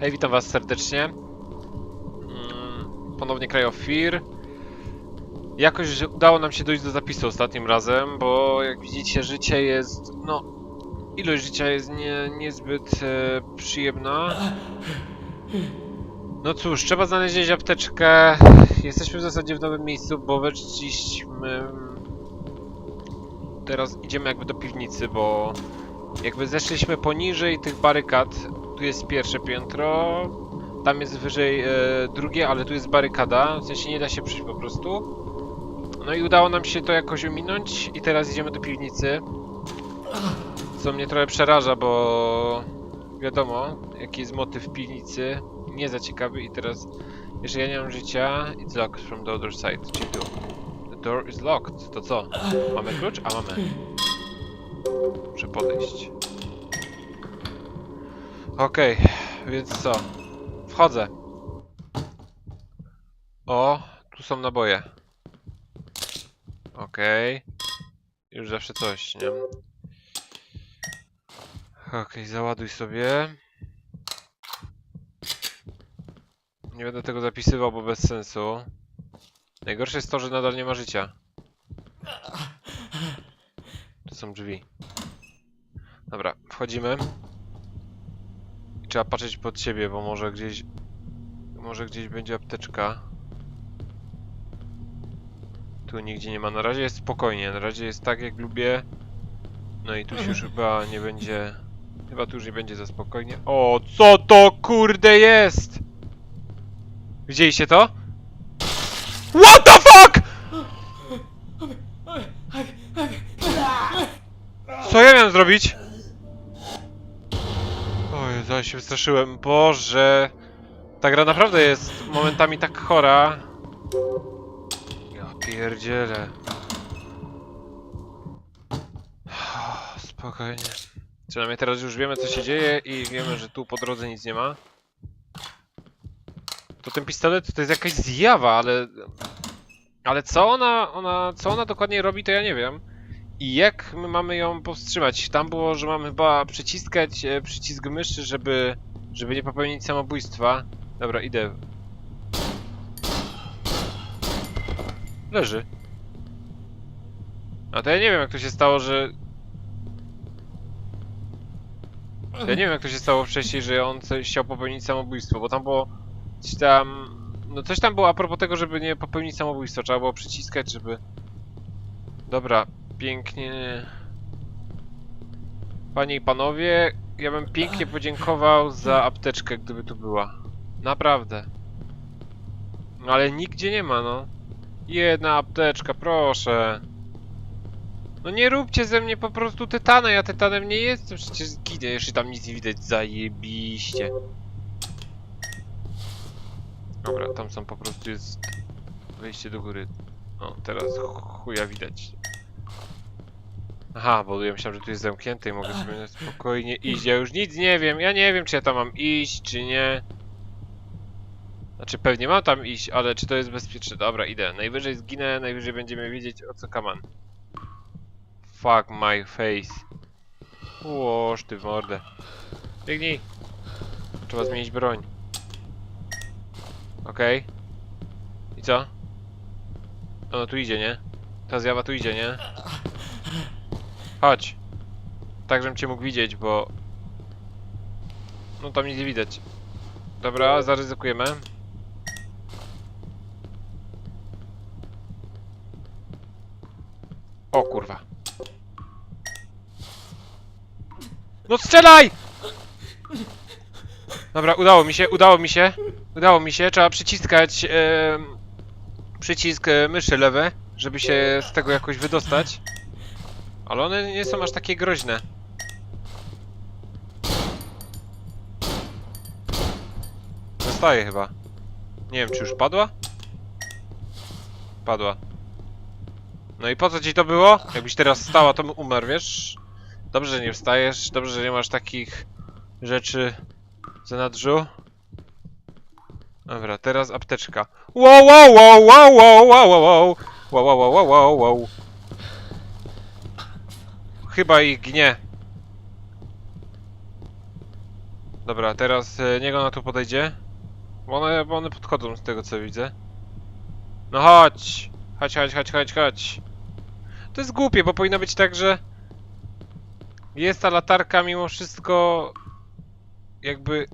Hej, witam was serdecznie. Mm, Ponownie Cry of Fear. Jakoś udało nam się dojść do zapisu ostatnim razem, bo jak widzicie życie jest, no... Ilość życia jest nie, niezbyt e, przyjemna. No cóż, trzeba znaleźć apteczkę. Jesteśmy w zasadzie w nowym miejscu, bo weszliśmy... Teraz idziemy jakby do piwnicy, bo... Jakby zeszliśmy poniżej tych barykad. Tu jest pierwsze piętro. Tam jest wyżej e, drugie, ale tu jest barykada. W sensie nie da się przyjść po prostu. No i udało nam się to jakoś ominąć i teraz idziemy do piwnicy. Co mnie trochę przeraża, bo wiadomo, jaki jest motyw piwnicy. Nie za ciekawy i teraz, jeżeli ja nie mam życia, it's locked from the other side, czyli tu. The door is locked. To co? Mamy klucz? A mamy. Muszę podejść. Okej, więc co? Wchodzę. O, tu są naboje. Okej. Już zawsze coś, nie? Okej, załaduj sobie. Nie będę tego zapisywał, bo bez sensu. Najgorsze jest to, że nadal nie ma życia. Tu są drzwi. Dobra, wchodzimy. Trzeba patrzeć pod siebie, bo może gdzieś... Może gdzieś będzie apteczka. Tu nigdzie nie ma. Na razie jest spokojnie. Na razie jest tak, jak lubię. No i tu się już chyba nie będzie... Chyba tu już nie będzie za spokojnie. O, co to kurde jest? Widzieliście to? What the fuck? Co ja miałem zrobić? Zaraz się wystraszyłem. Boże. Ta gra naprawdę jest momentami tak chora. Ja pierdzielę. Spokojnie. Przynajmniej teraz już wiemy co się dzieje i wiemy, że tu po drodze nic nie ma. To ten pistolet to jest jakaś zjawa, ale... Ale co ona, ona, co ona dokładnie robi, to ja nie wiem. I jak my mamy ją powstrzymać? Tam było, że mamy chyba przyciskać e, przycisk myszy, żeby, żeby nie popełnić samobójstwa. Dobra, idę. Leży. A to ja nie wiem jak to się stało, że... Ja nie wiem jak to się stało wcześniej, że on chciał popełnić samobójstwo, bo tam było coś tam... No coś tam było a propos tego, żeby nie popełnić samobójstwa, trzeba było przyciskać, żeby... Dobra, pięknie... Panie i panowie, ja bym pięknie podziękował za apteczkę, gdyby tu była. Naprawdę. No ale nigdzie nie ma, no. Jedna apteczka, proszę. No nie róbcie ze mnie po prostu tytana, ja tytanem nie jestem, przecież zginę, jeszcze tam nic nie widać, zajebiście. Dobra, tam są po prostu jest wejście do góry. O, teraz chuja widać. Aha, bo ja myślałem, że tu jest zamknięte i mogę sobie spokojnie iść. Ja już nic nie wiem. Ja nie wiem, czy ja tam mam iść, czy nie. Znaczy, pewnie mam tam iść, ale czy to jest bezpieczne? Dobra, idę. Najwyżej zginę, najwyżej będziemy wiedzieć o co kaman. Fuck my face. Łoż ty w mordę. Biegnij. Trzeba zmienić broń. Okej. I co? No, tu idzie, nie? Ta zjawa tu idzie, nie? Chodź. Tak, żebym cię mógł widzieć, bo... No tam nic nie widać. Dobra, zaryzykujemy. O kurwa. No strzelaj! Dobra, udało mi się, udało mi się. Udało mi się, trzeba przyciskać przycisk e, myszy lewy, żeby się z tego jakoś wydostać. Ale one nie są aż takie groźne. Zostaje chyba. Nie wiem, czy już padła? Padła. No i po co ci to było? Jakbyś teraz stała, to umarł, wiesz? Dobrze, że nie wstajesz, dobrze, że nie masz takich rzeczy w zanadrzu. Dobra, teraz apteczka. Wow, wow, wow, wow, wow, wow, wow, wow, wow, wow, wow, wow, wow. Chyba ich gnie. Dobra, teraz e, niech ona tu podejdzie. Bo one, bo one podchodzą z tego co widzę. No chodź! Chodź, chodź, chodź, chodź, chodź. To jest głupie, bo powinno być tak, że jest ta latarka mimo wszystko jakby...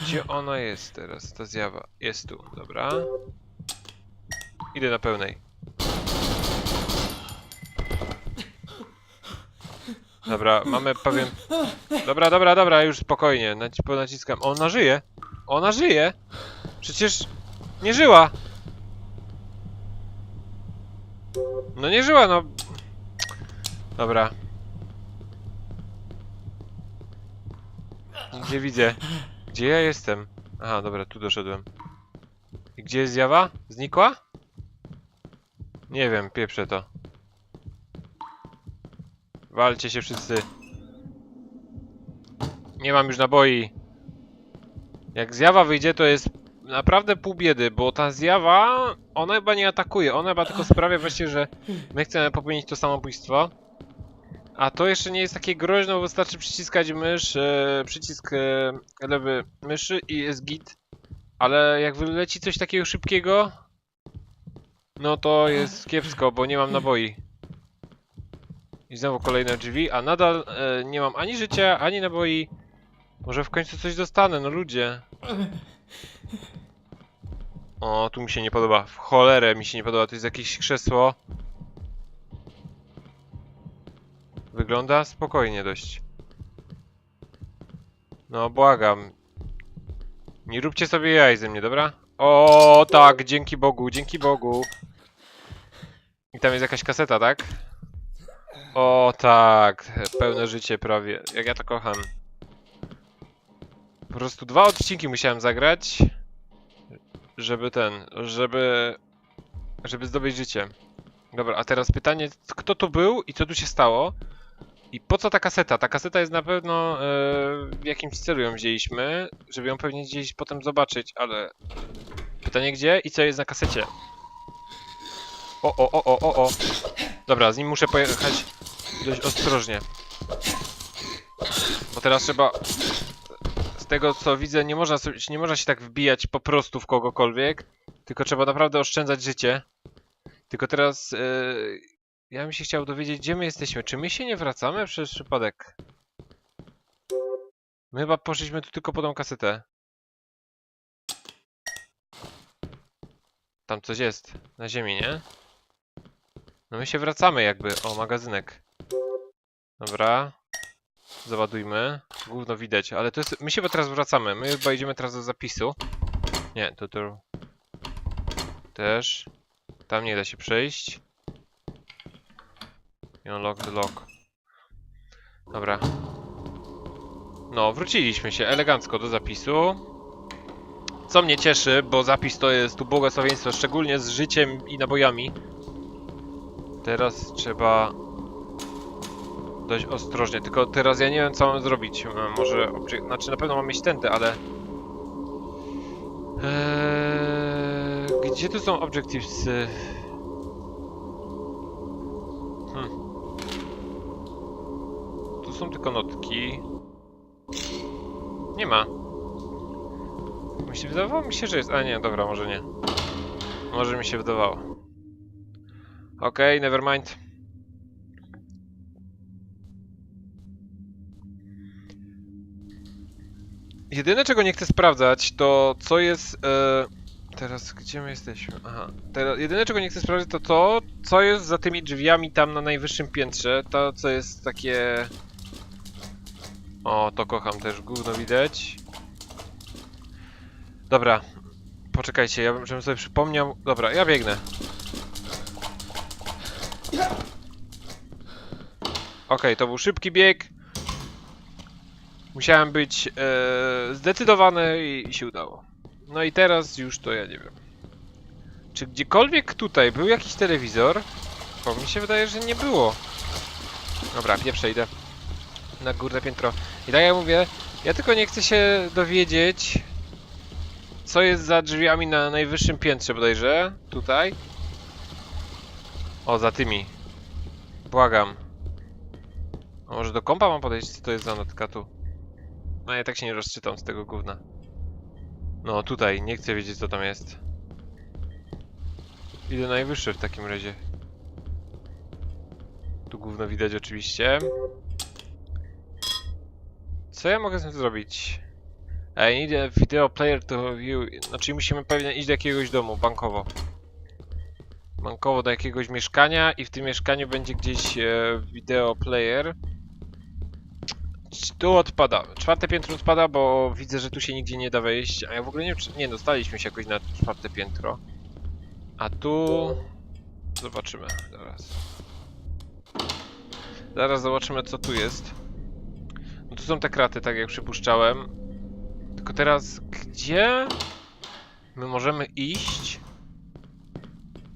Gdzie ona jest teraz, ta zjawa? Jest tu, dobra. Idę na pełnej. Dobra, mamy pewien... Dobra, dobra, dobra, już spokojnie, naci ponaciskam. Ona żyje! Ona żyje! Przecież nie żyła! No nie żyła, no. Dobra. Gdzie widzę? Gdzie ja jestem? Aha, dobra, tu doszedłem. I gdzie jest zjawa? Znikła? Nie wiem, pieprzę to. Walcie się wszyscy. Nie mam już naboi. Jak zjawa wyjdzie, to jest naprawdę pół biedy, bo ta zjawa, ona chyba nie atakuje, ona chyba tylko sprawia właśnie, że my chcemy popełnić to samobójstwo. A to jeszcze nie jest takie groźne, bo wystarczy przyciskać mysz, e, przycisk e, lewy myszy i jest git. Ale jak wyleci coś takiego szybkiego, no to jest kiepsko, bo nie mam naboi. I znowu kolejne drzwi, a nadal e, nie mam ani życia, ani naboi. Może w końcu coś dostanę, no ludzie. O, tu mi się nie podoba. W cholerę mi się nie podoba. To jest jakieś krzesło. Wygląda spokojnie dość. No, błagam. Nie róbcie sobie jaj ze mnie, dobra? O, tak, dzięki Bogu, dzięki Bogu. I tam jest jakaś kaseta, tak? O, tak, pełne życie prawie. Jak ja to kocham. Po prostu dwa odcinki musiałem zagrać, żeby ten, żeby, żeby zdobyć życie. Dobra, a teraz pytanie, kto tu był i co tu się stało? I po co ta kaseta? Ta kaseta jest na pewno e, w jakimś celu ją wzięliśmy, żeby ją pewnie gdzieś potem zobaczyć, ale pytanie gdzie i co jest na kasecie? O, o, o, o, o, o. Dobra, z nim muszę pojechać dość ostrożnie. Bo teraz trzeba z tego co widzę, nie można, sobie, nie można się tak wbijać po prostu w kogokolwiek, tylko trzeba naprawdę oszczędzać życie. Tylko teraz yy, ja bym się chciał dowiedzieć, gdzie my jesteśmy. Czy my się nie wracamy przez przypadek? My chyba poszliśmy tu tylko po tą kasetę. Tam coś jest na ziemi, nie? No my się wracamy jakby. O, magazynek. Dobra. Załadujmy. Gówno widać, ale to jest... My się teraz wracamy. My chyba idziemy teraz do zapisu. Nie, to tu... Też. Tam nie da się przejść. I unlock the lock. Dobra. No, wróciliśmy się elegancko do zapisu. Co mnie cieszy, bo zapis to jest tu błogosławieństwo, szczególnie z życiem i nabojami. Teraz trzeba dość ostrożnie, tylko teraz ja nie wiem co mam zrobić. E, Może, obie- znaczy na pewno mam mieć tędy, ale... Eee, gdzie tu są objectives? Hmm. Tu są tylko notki. Nie ma. Mi się wydawało mi się, że jest... A nie, dobra, może nie. Może mi się wydawało. Okej, okay, never Jedyne czego nie chcę sprawdzać to co jest... E... Teraz gdzie my jesteśmy? Aha. Teraz, jedyne czego nie chcę sprawdzić to to, co jest za tymi drzwiami tam na najwyższym piętrze. To co jest takie... O, to kocham też, gówno widać. Dobra. Poczekajcie, ja bym, żebym sobie przypomniał... Dobra, ja biegnę. Okej, to był szybki bieg. Musiałem być e, zdecydowany i, i się udało. No i teraz już to ja nie wiem. Czy gdziekolwiek tutaj był jakiś telewizor? Bo mi się wydaje, że nie było. Dobra, nie przejdę. Na górne piętro. I tak jak mówię, ja tylko nie chcę się dowiedzieć, co jest za drzwiami na najwyższym piętrze bodajże. Tutaj. O, za tymi. Błagam. A może do kompa mam podejść? Co to jest za notka tu? No ja tak się nie rozczytam z tego gówna. No tutaj, nie chcę wiedzieć co tam jest. Idę najwyższy w takim razie. Tu gówno widać oczywiście. Co ja mogę z tym zrobić? I need a video player to view. Znaczy musimy pewnie iść do jakiegoś domu, bankowo. Bankowo do jakiegoś mieszkania i w tym mieszkaniu będzie gdzieś e, video player. Tu odpada. Czwarte piętro odpada, bo widzę, że tu się nigdzie nie da wejść. A ja w ogóle nie wiem, czy... Nie, dostaliśmy się jakoś na czwarte piętro. A tu... Zobaczymy zaraz. Zaraz zobaczymy, co tu jest. No tu są te kraty, tak jak przypuszczałem. Tylko teraz, gdzie my możemy iść?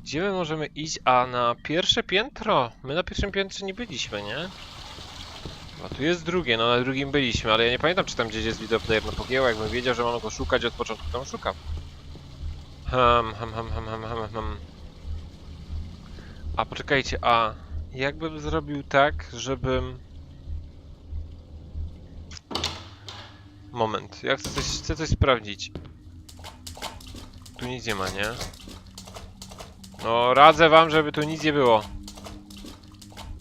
Gdzie my możemy iść? A na pierwsze piętro? My na pierwszym piętrze nie byliśmy, nie? A tu jest drugie, no na drugim byliśmy, ale ja nie pamiętam, czy tam gdzieś jest videoplayer. No pogięło, jakbym wiedział, że mam go szukać od początku, to szukam. Hmm, hmm, hmm, hmm, hmm, hmm, hmm. A poczekajcie, a jakbym zrobił tak, żebym... Moment, ja chcę coś, chcę coś sprawdzić. Tu nic nie ma, nie? No, radzę wam, żeby tu nic nie było.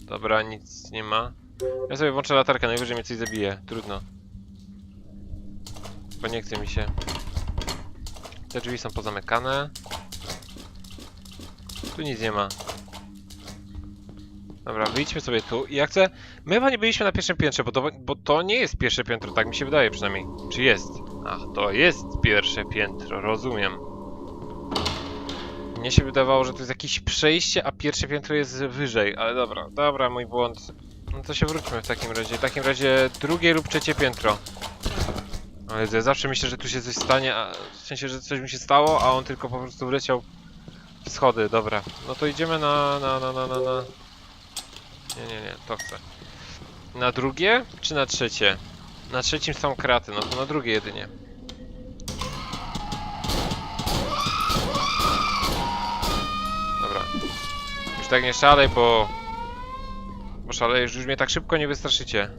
Dobra, nic nie ma. Ja sobie włączę latarkę, najwyżej mnie coś zabije. Trudno. Bo nie chce mi się. Te drzwi są pozamykane. Tu nic nie ma. Dobra, wyjdźmy sobie tu i ja chcę... My chyba nie byliśmy na pierwszym piętrze, bo to, bo to nie jest pierwsze piętro, tak mi się wydaje przynajmniej. Czy jest? Ach, to jest pierwsze piętro, rozumiem. Mnie się wydawało, że to jest jakieś przejście, a pierwsze piętro jest wyżej, ale dobra, dobra, mój błąd. No to się wróćmy w takim razie. W takim razie drugie lub trzecie piętro. Ale ja zawsze myślę, że tu się coś stanie, a w sensie, że coś mi się stało, a on tylko po prostu wleciał w schody, dobra. No to idziemy na, na, na, na, na, na... Nie, nie, nie, to chcę. Na drugie, czy na trzecie? Na trzecim są kraty, no to na drugie jedynie. Dobra. Już tak nie szalej, bo... Bo szalejesz, już mnie tak szybko nie wystraszycie.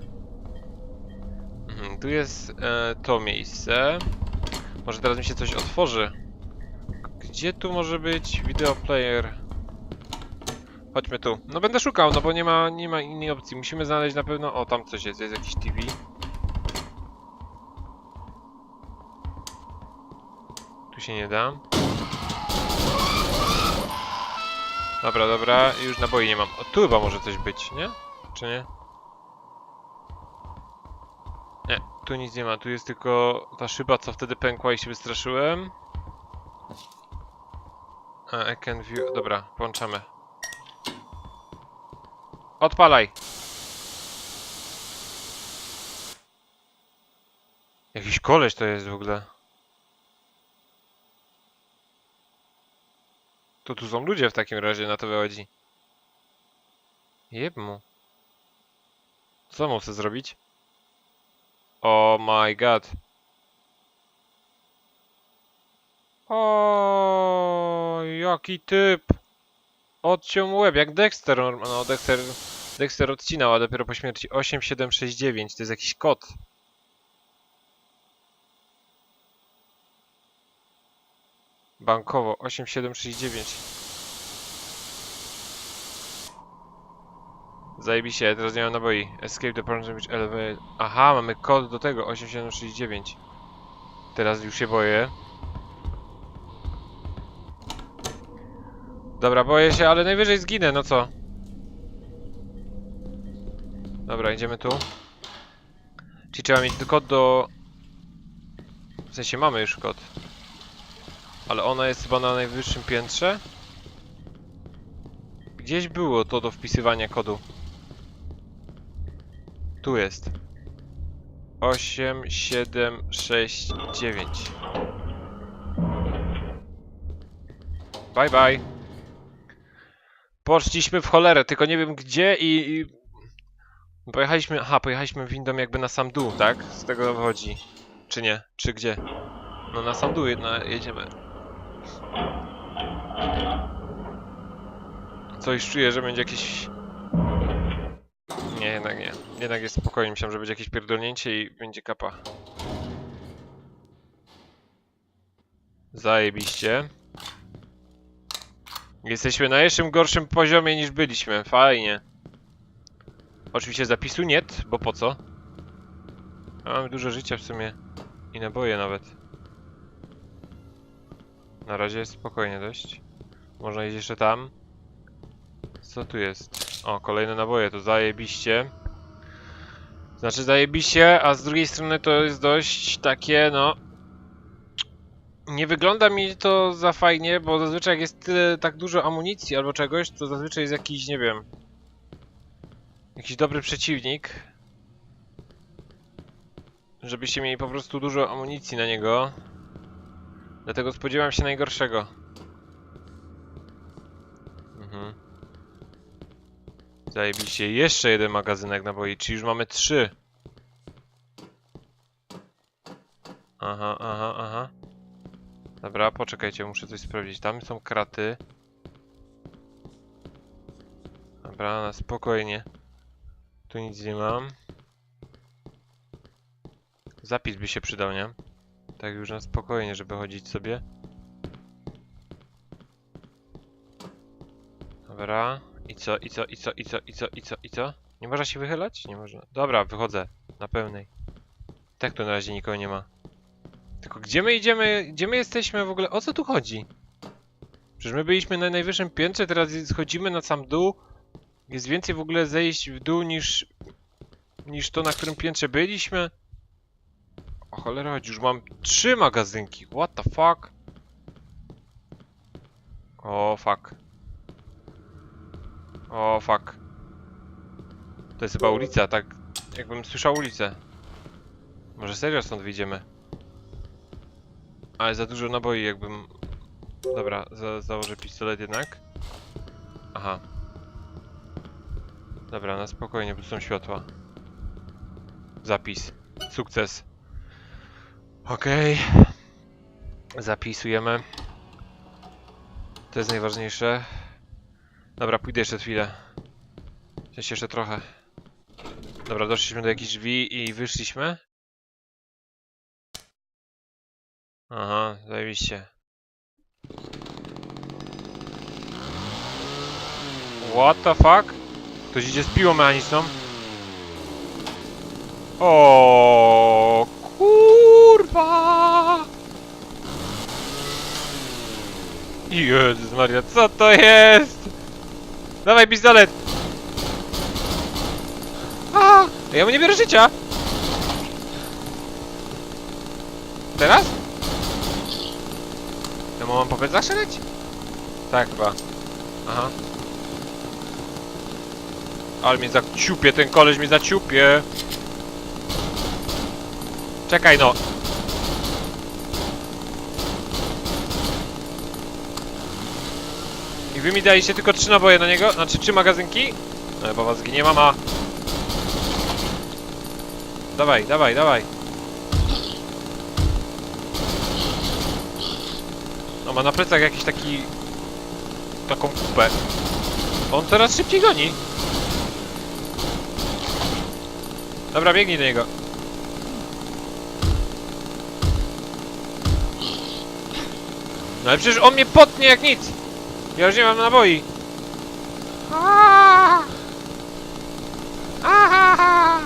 Mhm, tu jest e, to miejsce. Może teraz mi się coś otworzy. Gdzie tu może być video player? Chodźmy tu. No będę szukał, no bo nie ma, nie ma innej opcji. Musimy znaleźć na pewno... O, tam coś jest, jest jakiś TV. Tu się nie da. Dobra, dobra, już naboi nie mam. O, tu chyba może coś być, nie? Czy nie? Nie, tu nic nie ma, tu jest tylko ta szyba, co wtedy pękła i się wystraszyłem. A, I can view... Dobra, włączamy. Odpalaj! Jakiś koleś to jest w ogóle. To tu są ludzie w takim razie, na to wychodzi. Jeb mu. Co mu chcę zrobić? Oh my god. O, jaki typ. Odciął łeb, jak Dexter. No, Dexter, Dexter odcinał, a dopiero po śmierci 8769. To jest jakiś kod. Bankowo 8769. Zajebiście, teraz nie mam naboi. Escape the which elevate... Aha, mamy kod do tego, 8769. Teraz już się boję. Dobra, boję się, ale najwyżej zginę, no co? Dobra, idziemy tu. Czyli trzeba mieć kod do... W sensie mamy już kod. Ale ona jest chyba na najwyższym piętrze? Gdzieś było to do wpisywania kodu. Tu jest. 8, 7, 6, 9. Bye bye. Poszliśmy w cholerę, tylko nie wiem gdzie i... i... Pojechaliśmy... Aha, pojechaliśmy windą jakby na sam dół, tak? Z tego wychodzi. Czy nie? Czy gdzie? No na sam dół jedna jedziemy. Coś czuję, że będzie jakiś... Nie, jednak nie. Jednak jest spokojnie. Myślałem, że będzie jakieś pierdolnięcie i będzie kapa. Zajebiście. Jesteśmy na jeszcze gorszym poziomie niż byliśmy. Fajnie. Oczywiście zapisu nie, bo po co? Mamy dużo życia w sumie. I naboje nawet. Na razie jest spokojnie dość. Można iść jeszcze tam. Co tu jest? O, kolejne naboje, to zajebiście. Znaczy zajebiście, a z drugiej strony to jest dość takie, no... Nie wygląda mi to za fajnie, bo zazwyczaj jak jest tyle, tak dużo amunicji albo czegoś, to zazwyczaj jest jakiś, nie wiem... Jakiś dobry przeciwnik. Żebyście mieli po prostu dużo amunicji na niego. Dlatego spodziewam się najgorszego. Mhm. Zajebiście. Jeszcze jeden magazynek naboi, czyli już mamy trzy. Aha, aha, aha. Dobra, poczekajcie, muszę coś sprawdzić. Tam są kraty. Dobra, na spokojnie. Tu nic nie mam. Zapis by się przydał, nie? Tak już na spokojnie, żeby chodzić sobie. Dobra. I co, i co, i co, i co, i co, i co, i co? Nie można się wychylać? Nie można. Dobra, wychodzę. Na pełnej. Tak tu na razie nikogo nie ma. Tylko gdzie my idziemy, gdzie my jesteśmy w ogóle? O co tu chodzi? Przecież my byliśmy na najwyższym piętrze, teraz schodzimy na sam dół. Jest więcej w ogóle zejść w dół niż... niż to, na którym piętrze byliśmy. O cholera, już mam trzy magazynki. What the fuck? O fuck. O fuck. To jest chyba ulica, tak jakbym słyszał ulicę. Może serio stąd wyjdziemy? Ale za dużo naboi jakbym... Dobra, za założę pistolet jednak. Aha. Dobra, na spokojnie, bo są światła. Zapis. Sukces. Okej. Zapisujemy. To jest najważniejsze. Dobra, pójdę jeszcze chwilę. W jeszcze trochę. Dobra, doszliśmy do jakichś drzwi i wyszliśmy. Aha, zajebiście. What the fuck? Ktoś idzie z piłą mechaniczną? O kurwa! Jezus Maria, co to jest? Dawaj pistolet! A, ja mu nie biorę życia! Teraz? Ja mam po plecach? Tak chyba. Aha. Ale mnie zaciupie, ten koleś mnie zaciupie. Czekaj no. I wy mi daliście tylko trzy naboje na niego? Znaczy trzy magazynki? No bo was zginie mama. Dawaj, dawaj, dawaj. No ma na plecach jakiś taki... Taką kupę. On coraz szybciej goni. Dobra, biegnij do niego. No ale przecież on mnie potnie jak nic. Ja już nie mam naboi. Aaaa!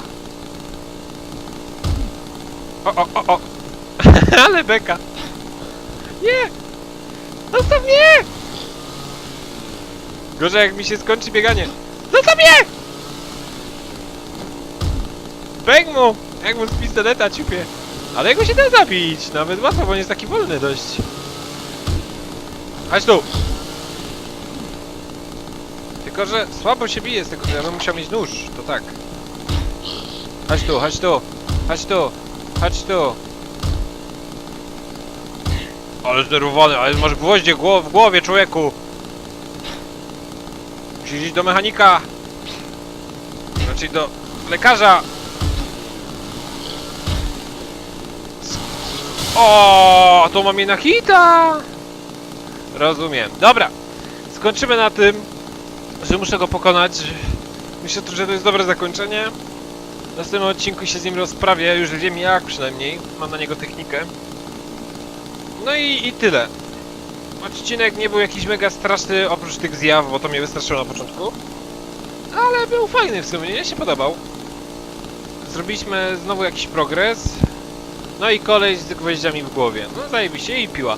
O, o, o, o! Ale beka! Nie! Zostaw mnie! Gorzej jak mi się skończy bieganie. Zostaw mnie! Bęk mu! Jak mu z pistoleta ciupie. Ale jak go się da zabić? Nawet łatwo, bo on jest taki wolny dość. Chodź tu! Tylko, że słabo się bije z tego, ja bym musiał mieć nóż, to tak. Chodź tu, chodź tu, chodź tu, chodź tu. Ale zdenerwowany, ale masz gwoździe w głowie, człowieku. Musisz iść do mechanika. Znaczy do lekarza. O, to mam je na hita. Rozumiem. Dobra. Skończymy na tym, że muszę go pokonać. Myślę, że to jest dobre zakończenie. W następnym odcinku się z nim rozprawię, już wiem jak przynajmniej. Mam na niego technikę. No i, i tyle. Odcinek nie był jakiś mega straszny oprócz tych zjaw, bo to mnie wystraszyło na początku. Ale był fajny w sumie, mnie się podobał. Zrobiliśmy znowu jakiś progres. No i kolej z gwoździami w głowie. No zajebiście i piła.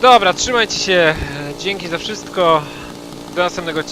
Dobra, trzymajcie się. Dzięki za wszystko. Do następnego odcinka.